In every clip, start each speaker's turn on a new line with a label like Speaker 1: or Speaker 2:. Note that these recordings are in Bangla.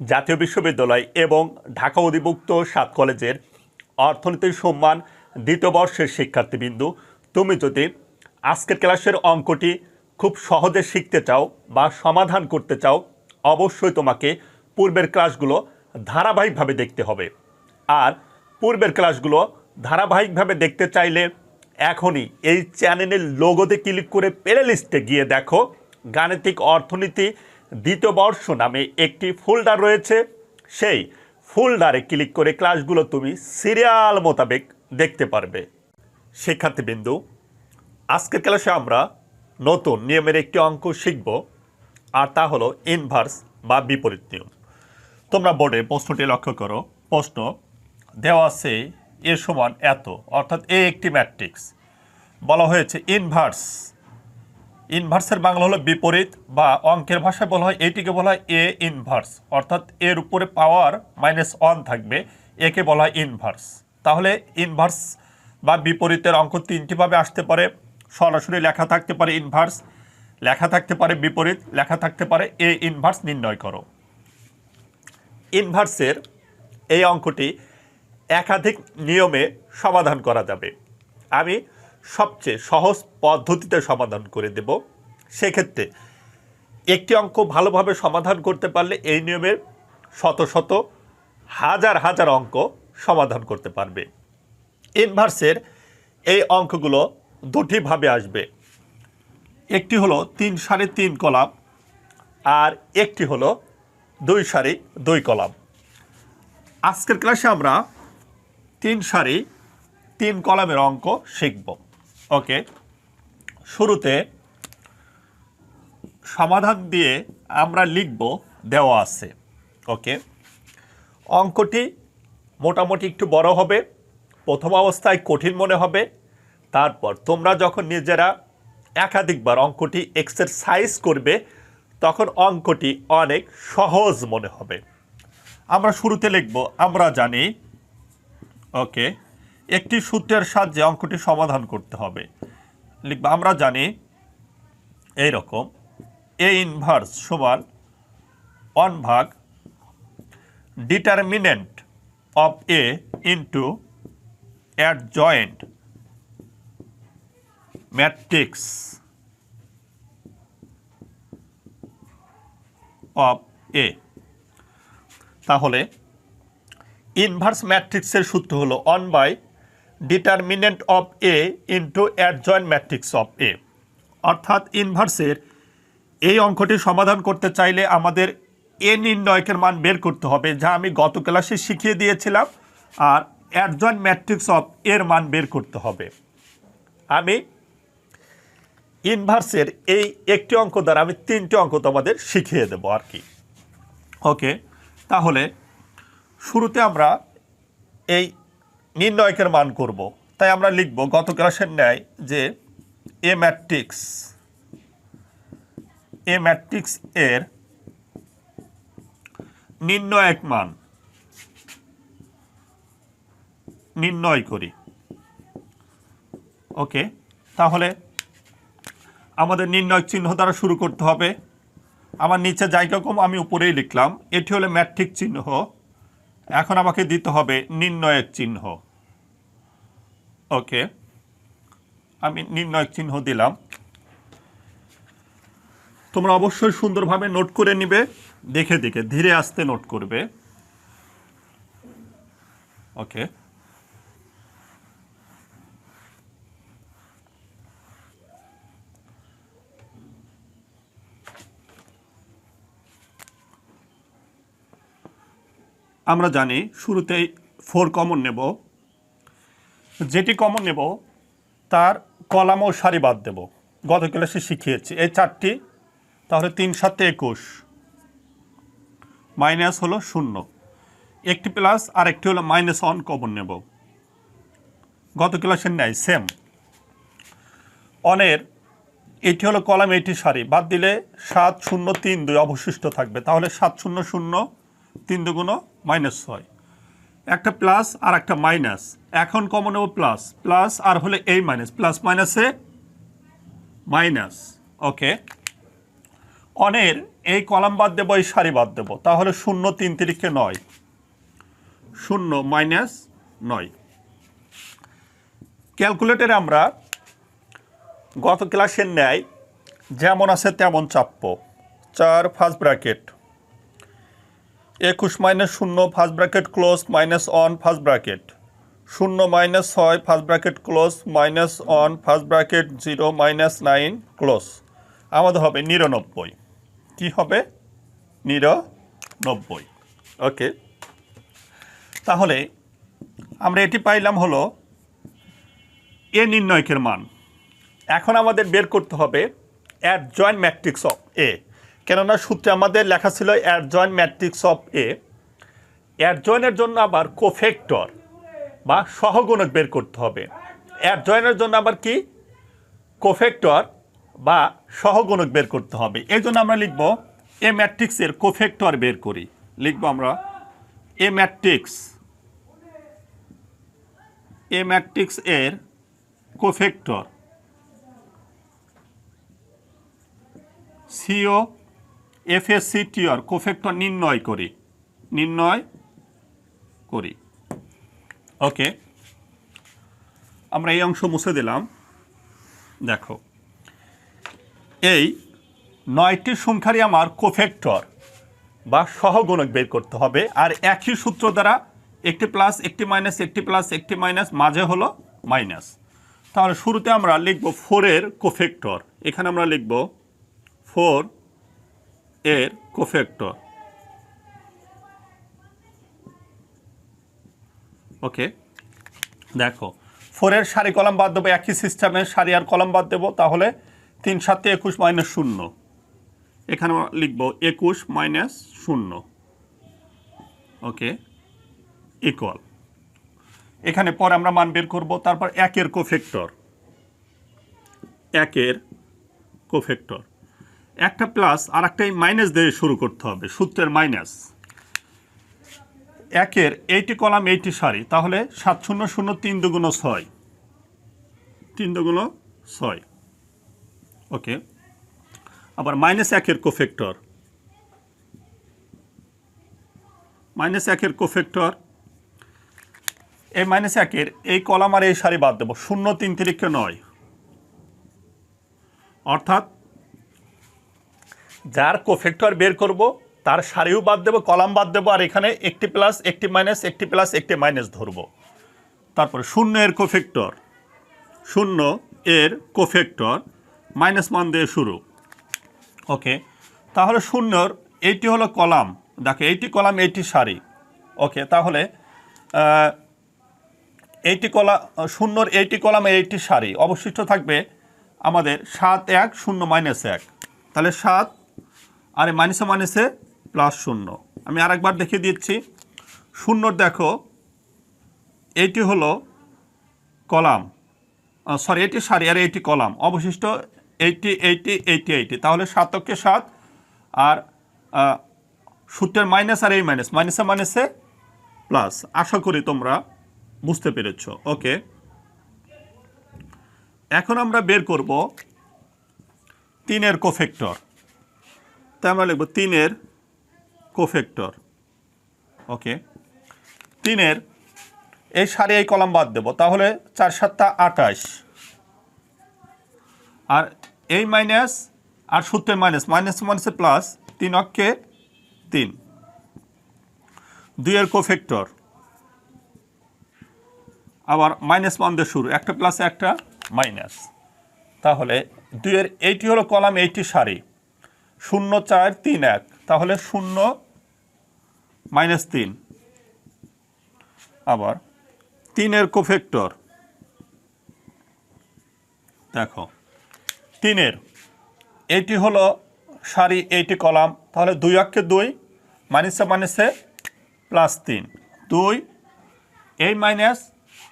Speaker 1: জাতীয় বিশ্ববিদ্যালয় এবং ঢাকা অধিভুক্ত সাত কলেজের অর্থনীতির সম্মান দ্বিতীয় বর্ষের শিক্ষার্থীবৃন্দু। তুমি যদি আজকের ক্লাসের অঙ্কটি খুব সহজে শিখতে চাও বা সমাধান করতে চাও, অবশ্যই তোমাকে পূর্বের ক্লাসগুলো ধারাবাহিকভাবে দেখতে হবে। আর পূর্বের ক্লাসগুলো ধারাবাহিকভাবে দেখতে চাইলে এখনই এই চ্যানেলের লোগোতে ক্লিক করে প্লে লিস্টে গিয়ে দেখো গাণিতিক অর্থনীতি দ্বিতীয় বর্ষ নামে একটি ফোল্ডার রয়েছে। সেই ফোল্ডারে ক্লিক করে ক্লাসগুলো তুমি সিরিয়াল মোতাবেক দেখতে পারবে। শিক্ষার্থীবৃন্দু, আজকের ক্লাসে আমরা নতুন নিয়মের একটি অঙ্ক শিখব, আর তা হলো ইনভার্স বা বিপরীত নিয়ম। তোমরা বোর্ডে প্রশ্নটি লক্ষ্য করো। প্রশ্ন, দেওয়া আছে এ সমান এত, অর্থাৎ এ একটি ম্যাট্রিক্স বলা হয়েছে ইনভার্স ইনভার্সের বাংলা হলো বিপরীত বা অঙ্কের ভাষায় বলা হয়, এটিকে বলা হয় এ ইনভার্স অর্থাৎ এর উপরে পাওয়ার মাইনাস ওয়ান থাকবে, একে বলা হয় ইনভার্স তাহলে ইনভার্স বা বিপরীতের অঙ্ক তিনটিভাবে আসতে পারে। সরাসরি লেখা থাকতে পারে ইনভার্স লেখা থাকতে পারে বিপরীত, লেখা থাকতে পারে এ ইনভার্স নির্ণয় করো। ইনভার্সের এই অঙ্কটি একাধিক নিয়মে সমাধান করা যাবে। আমি সবচেয়ে সহজ পদ্ধতিতে সমাধান করে দেব। সেক্ষেত্রে একটি অঙ্ক ভালোভাবে সমাধান করতে পারলে এই নিয়মের শত শত, হাজার হাজার অঙ্ক সমাধান করতে পারবে। ইনভার্সের এই অঙ্কগুলো দুটিভাবে আসবে। একটি হলো তিন সাড়ে তিন কলাম আর একটি হলো দুই সারি দুই কলাম। আজকের ক্লাসে আমরা তিন সারি তিন কলামের অঙ্ক শিখব। ওকে। শুরুতে সমাধান দিয়ে আমরা লিখব, দেওয়া আছে। ওকে। অঙ্কটি মোটামুটি একটু বড় হবে, প্রথম অবস্থায় কঠিন মনে হবে। তারপর তোমরা যখন নিজেরা একাধিকবার অঙ্কটি এক্সারসাইজ করবে, তখন অঙ্কটি অনেক সহজ মনে হবে। আমরা শুরুতে লিখব, আমরা জানি। ওকে। একটি সূত্রের সাহায্যে অঙ্কটি সমাধান করতে হবে। লিখব, আমরা জানি এই রকম এ ইনভার্স সমান ওয়ান ভাগ determinant of A into adjoint matrix of A তাহলে ইনভার্স ম্যাট্রিক্সের সূত্র হলো one by determinant of A into adjoint matrix of A অর্থাৎ ইনভার্সের এই অঙ্কটি সমাধান করতে চাইলে আমাদের এ নির্ণয়কের মান বের করতে হবে, যা আমি গত ক্লাসে শিখিয়ে দিয়েছিলাম, আর অ্যাডজয়েন্ট ম্যাট্রিক্স অফ এর মান বের করতে হবে। আমি ইনভার্সের এই একটি অঙ্ক দ্বারা আমি তিনটি অঙ্ক তোমাদের শিখিয়ে দেবো আর কি। ওকে তাহলে শুরুতে আমরা এই নির্ণয়কের মান করব। তাই আমরা লিখব গত ক্লাসের ন্যায় যে এ ম্যাট্রিক্স এ ম্যাট্রিক্স এর নির্ণয়ক মান নির্ণয় করি। ওকে, তাহলে আমাদের নির্ণয় চিহ্ন দ্বারা শুরু করতে হবে। আমার নিচে জায়গা কম, আমি উপরেই লিখলাম। এটি হলো ম্যাট্রিক চিহ্ন। এখন আমাকে দিতে হবে নির্ণয়ের চিহ্ন। ওকে। আমি নির্ণয়ের চিহ্ন দিলাম। তোমরা অবশ্যই সুন্দরভাবে নোট করে নিবে। দেখে দেখে, ধীরে আস্তে নোট করবে। ওকে। আমরা জানি শুরুতেই ফোর কমন নেব। যেটি কমন নেব, তার কলাম ও সারি বাদ দেব। গত ক্লাসে শিখিয়েছি। এই চারটি, তাহলে তিন সাতে একুশ। মাইনাস হলো শূন্য। একটি প্লাস আর একটি হলো মাইনাস ওয়ান কমন নেব। গত ক্লাসের ন্যায় সেম অনের এটি হলো কলাম, এটি সারি। বাদ দিলে সাত শূন্য তিন দুই অবশিষ্ট থাকবে। তাহলে সাত শূন্য শূন্য তিন দুগুণ মাইনাস ছয়। একটা প্লাস আর একটা মাইনাস এখন কমন নেব প্লাস প্লাস আর হলে এই মাইনাস প্লাস মাইনাসে মাইনাস ওকে অনের এই কলাম বাদ দেবো, এই সারি বাদ দেবো। তাহলে শূন্য তিন তিরিখে নয়। শূন্য মাইনাস নয়। ক্যালকুলেটরে আমরা গত ক্লাসের ন্যায় যেমন আছে তেমন চাপ্প চার ফার্স্ট ব্র্যাকেট একুশ মাইনাস শূন্য first bracket close minus one first bracket শূন্য মাইনাস ছয় first bracket close minus one first bracket zero minus nine close আমাদের হবে নিরানব্বই। কি হবে? নিরানব্বই। ওকে তাহলে আমরা এটি পাইলাম হলো এ নির্ণয়কের মান। এখন আমাদের বের করতে হবে adjoint matrix of A কেননা সূত্রে আমাদের লেখা ছিল adjoint matrix of A. অ্যাড জয়েনের জন্য আবার কোফেক্টর বা সহগুণক বের করতে হবে। অ্যাড জয়েনের জন্য আবার কি? কোফেক্টর বা সহগুণক বের করতে হবে। এই জন্য আমরা লিখব এ ম্যাট্রিক্সের কোফেক্টর বের করি। লিখব আমরা এ ম্যাট্রিক্স এ ম্যাট্রিক্স এর কোফেক্টর, সিও এফএসসিটির কোফেক্টর নির্ণয় করি। নির্ণয় করি। ওকে। আমরা এই অংশ মুছে দিলাম। দেখো। এই নয়টি সংখ্যারই আমার কোফেক্টর বা সহগুণক বের করতে হবে। আর একই সূত্র দ্বারা একটি প্লাস, একটি মাইনাস, একটি প্লাস, একটি মাইনাস, মাঝে হলো মাইনাস। তাহলে শুরুতে আমরা লিখব ফোরের কোফেক্টর এখানে আমরা লিখব ফোর এর কোফেক্টর। ওকে, দেখো, ফোরের সারি কলাম বাদ দেবো, একই সিস্টেমের সারি আর কলাম বাদ দেবো, তাহলে তিন সাতে একুশ মাইনাস শূন্য। এখানে লিখব একুশ মাইনাস শূন্য। ওকে ইকুয়াল এখানে পরে আমরা মান বের করব, তারপর একের কোফেক্টর। একের কোফেক্টর। একটা প্লাস আর একটাই মাইনাস দিয়ে শুরু করতে হবে, সূত্রের মাইনাস একের এইটি কলাম এইটি সারি, তাহলে সাত শূন্য শূন্য তিন দুগুণ ছয়। তিন দুগুণ ছয়। ওকে আবার মাইনাস একের কোফেক্টর মাইনাস একের কোফেক্টর এই মাইনাস একের এই কলাম আর এই সারি বাদ দেবো, শূন্য তিন তিরিখে নয়। অর্থাৎ যার কোফেক্টর বের করব, তার সারিও বাদ দেবো, কলাম বাদ দেবো, আর এখানে একটি প্লাস একটি মাইনাস একটি প্লাস একটি মাইনাস ধরবো। তারপরে শূন্য এর কোফেক্টর শূন্য এর কোফেক্টর মাইনাস মান দিয়ে শুরু। ওকে তাহলে শূন্যর, এইটি হলো কলাম। দেখো, এইটি কলাম, এইটি সারি। ওকে তাহলে এইটি কলা, শূন্যর এইটি কলাম, এইটি সারি। অবশিষ্ট থাকবে আমাদের সাত এক, শূন্য মাইনাস এক। তাহলে সাত আর এই মাইনাসে মাইনাসে প্লাস শূন্য। আমি আরেকবার দেখিয়ে দিচ্ছি। শূন্যর দেখো, এইটি হলো কলাম। সরি এটি সারি, আর এইটি কলাম। অবশিষ্ট এইটি এইটি এইটি এইটি। তাহলে সাতকে সাত, আর সূত্রের মাইনাস আর এই মাইনাস। মাইনাসে মাইনাসে প্লাস আশা করি তোমরা বুঝতে পেরেছ। ওকে এখন আমরা বের করব তিনের কোফেক্টর তাই আমরা লিখব তিনের কোফেক্টর। ওকে। তিনের এই সারি এই কলাম বাদ দেবো, তাহলে চার সাতটা আটাশ আর এই মাইনাস, আর সূত্রের মাইনাস মাইনাস মাইনাসে প্লাস তিন অক্ষে তিন। দুইয়ের কোফেক্টর। আবার মাইনাস মান দিয়ে শুরু, একটা প্লাস একটা মাইনাস। তাহলে দুইয়ের, এইটি হলো কলাম, এইটি সারি। শূন্য চার তিন এক। তাহলে শূন্য মাইনাস তিন। আবার তিনের কোফেক্টর। দেখো, তিনের। এইটি হলো সারি এইটি কলাম। তাহলে দুই অক্ষে দুই, মাইনাসে মাইনাসে প্লাস তিন। দুই, এই মাইনাস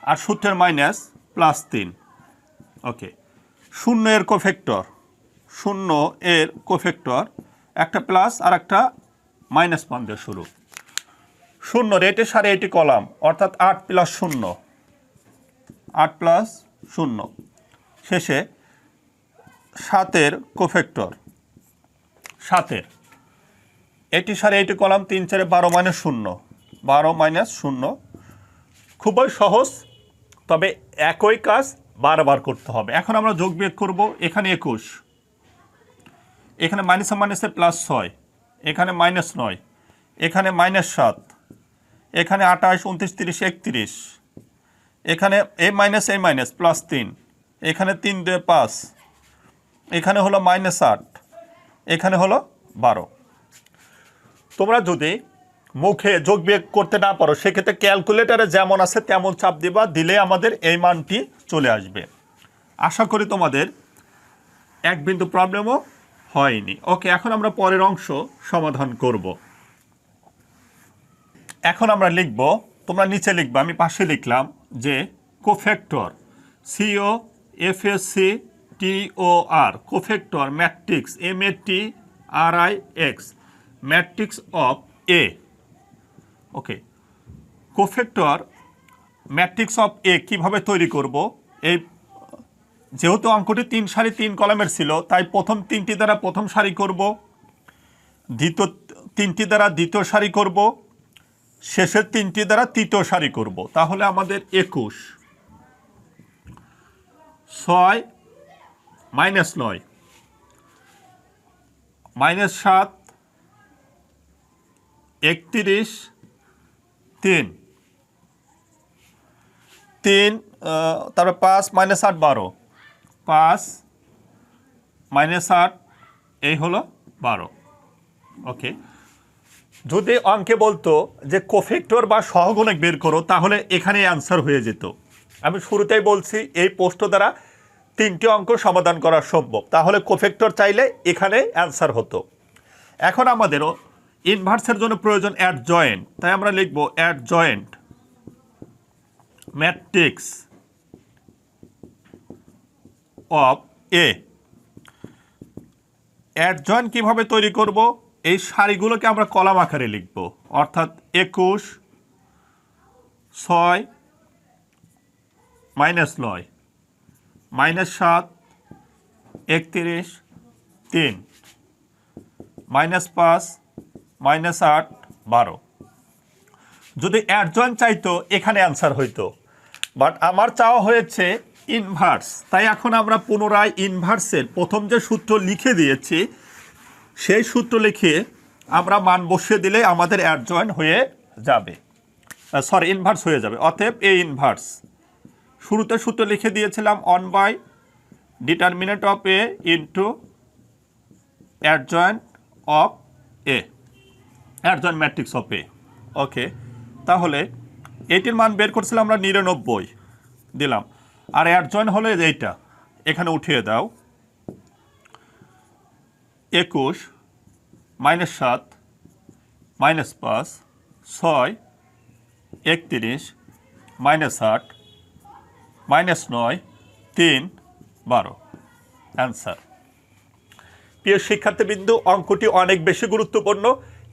Speaker 1: আর সূত্রের মাইনাস প্লাস তিন। ওকে শূন্য এর কোফেক্টর। শূন্য এর কোফেক্টর, একটা প্লাস আর একটা মাইনাস মান দিয়ে শুরু। শূন্য, রেটে সাড়ে এটি কলাম, অর্থাৎ আট প্লাস শূন্য। আট প্লাস শূন্য। শেষে সাতের কোফেক্টর। সাতের এটি সাড়ে এটি কলাম, তিন চারে বারো মাইনাস শূন্য। বারো মাইনাস শূন্য। খুবই সহজ, তবে একই কাজ বারবার করতে হবে। এখন আমরা যোগ বিয়োগ করব, এখানে একুশ। এখানে মাইনাসে মাইনাসে প্লাস ছয়, এখানে মাইনাস নয়, এখানে মাইনাস সাত, এখানে আঠাশ, উনত্রিশ, তিরিশ, একত্রিশ, এখানে A minus A minus plus তিন, এখানে তিন, দুয়ে পাঁচ, এখানে হলো মাইনাস আট, এখানে হলো বারো। তোমরা যদি মুখে যোগ বিয়োগ করতে না পারো, সেক্ষেত্রে ক্যালকুলেটারে যেমন আছে তেমন চাপ দিবা, দিলে আমাদের এই মানটি চলে আসবে। আশা করি তোমাদের এক বিন্দু প্রবলেমও হয়নি। ওকে, এখন আমরা পরের অংশ সমাধান করব। এখন আমরা লিখব, তোমরা নিচে লিখবে, আমি পাশে লিখলাম যে cofactor C O F S C T O R cofactor matrix M A T R I X matrix of A okay cofactor matrix of A কীভাবে তৈরি করব? এই যেহেতু অঙ্কটি তিন সারি তিন কলামের ছিল, তাই প্রথম তিনটি দ্বারা প্রথম সারি করব, দ্বিতীয় তিনটি দ্বারা দ্বিতীয় সারি করব, শেষের তিনটি দ্বারা তৃতীয় সারি করব। তাহলে আমাদের একুশ, ছয়, মাইনাস নয়, মাইনাস সাত, একত্রিশ, তিন তিন তারপরে পাঁচ, মাইনাস আট, বারো পাঁচ মাইনাস আট, এই হলো বারো। ওকে যদি অঙ্কে বলতো যে কোফেক্টর বা সহগুণক বের করো, তাহলে এখানে অ্যান্সার হয়ে যেত। আমি শুরুতেই বলছি, এই প্রশ্ন দ্বারা তিনটি অঙ্ক সমাধান করা সম্ভব। তাহলে কোফেক্টর চাইলে এখানে অ্যান্সার হতো। এখন আমাদেরও ইনভার্সের জন্য প্রয়োজন অ্যাড জয়েন্ট তাই আমরা লিখব adjoint matrix of A adjoint কীভাবে তৈরি করব? এই সারিগুলোকে আমরা কলাম আকারে লিখব। অর্থাৎ একুশ, ছয়, মাইনাস নয়, মাইনাস সাত, একত্রিশ, তিন, মাইনাস পাঁচ, মাইনাস আট, বারো। যদি অ্যাডজয়েন্ট চাইতো, এখানে অ্যান্সার হইতো। বাট আমার চাওয়া হয়েছে ইনভার্স তাই এখন আমরা পুনরায় ইনভার্সের প্রথম যে সূত্র লিখে দিয়েছি, সেই সূত্র লিখে আমরা মান বসিয়ে দিলে আমাদের অ্যাডজয়েন্ট হয়ে যাবে। সরি ইনভার্স হয়ে যাবে। অতএব এ ইনভার্স শুরুতে সূত্র লিখে দিয়েছিলাম one by determinant of A into adjoint of A adjoint matrix of A okay তাহলে এটির মান বের করছিলাম আমরা নিরানব্বই দিলাম। আর অ্যাডজয়েন্ট হলে এইটা। এখানে উঠিয়ে দাও। একুশ মাইনাস সাত মাইনাস পাঁচ, ছয়, একত্রিশ মাইনাস আট মাইনাস নয়, তিন, বারো। অ্যান্সার প্রিয় শিক্ষার্থীবৃন্দু, অঙ্কটি অনেক বেশি গুরুত্বপূর্ণ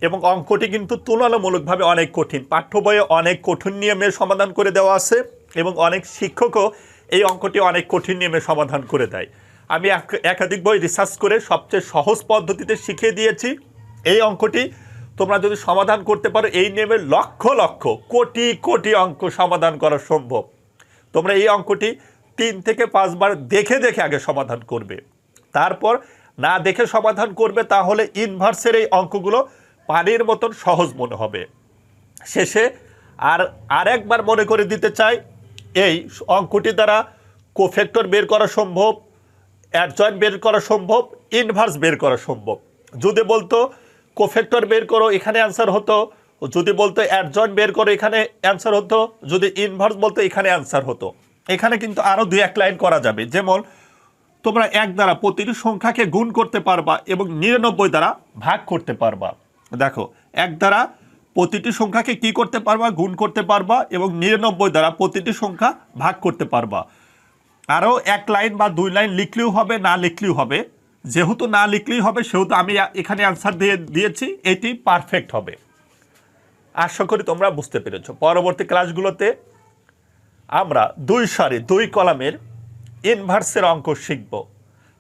Speaker 1: এবং অঙ্কটি কিন্তু তুলনামূলকভাবে অনেক কঠিন। পাঠ্য বইয়ে অনেক কঠিন নিয়মের সমাধান করে দেওয়া আছে এবং অনেক শিক্ষকও এই অঙ্কটি অনেক কঠিন নিয়মে সমাধান করে দেয়। আমি এক- একাধিক বই রিসার্চ করে সবচেয়ে সহজ পদ্ধতিতে শিখিয়ে দিয়েছি। এই অঙ্কটি তোমরা যদি সমাধান করতে পারো, এই নিয়মের লক্ষ লক্ষ, কোটি কোটি অঙ্ক সমাধান করা সম্ভব। তোমরা এই অঙ্কটি তিন থেকে পাঁচবার দেখে দেখে আগে সমাধান করবে। তারপর না দেখে সমাধান করবে, তাহলে ইনভার্সের এই অঙ্কগুলো পানির মতন সহজ মনে হবে। শেষে আর, আরেকবার মনে করে দিতে চাই এই অঙ্কটি দ্বারা কোফেক্টর বের করা সম্ভব অ্যাডজয়েন্ট বের করা সম্ভব ইনভার্স বের করা সম্ভব। যদি বলতো কোফেক্টর বের করো, এখানে অ্যান্সার হতো। যদি বলতো অ্যাডজয়েন্ট বের করো, এখানে অ্যান্সার হতো। যদি ইনভার্স বলতো, এখানে অ্যান্সার হতো। এখানে কিন্তু আরও দুই এক লাইন করা যাবে। যেমন, তোমরা এক দ্বারা প্রতিটি সংখ্যাকে গুণ করতে পারবা এবং নিরানব্বই দ্বারা ভাগ করতে পারবা। দেখো, এক দ্বারা প্রতিটি সংখ্যাকে কি করতে পারবা? গুণ করতে পারবা এবং নিরানব্বই দ্বারা প্রতিটি সংখ্যা ভাগ করতে পারবা। আরও এক লাইন বা দুই লাইন লিখলেও হবে, না লিখলেও হবে। যেহেতু না লিখলেই হবে, সেহেতু আমি এখানে অ্যান্সার দিয়ে দিয়েছি, এটি পারফেক্ট হবে। আশা করি তোমরা বুঝতে পেরেছ। পরবর্তী ক্লাসগুলোতে আমরা দুই সারি, দুই কলামের ইনভার্সের অঙ্ক শিখব।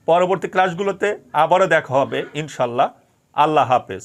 Speaker 1: পরবর্তী ক্লাসগুলোতে আবারও দেখা হবে ইনশাল্লাহ আল্লাহ হাফেজ।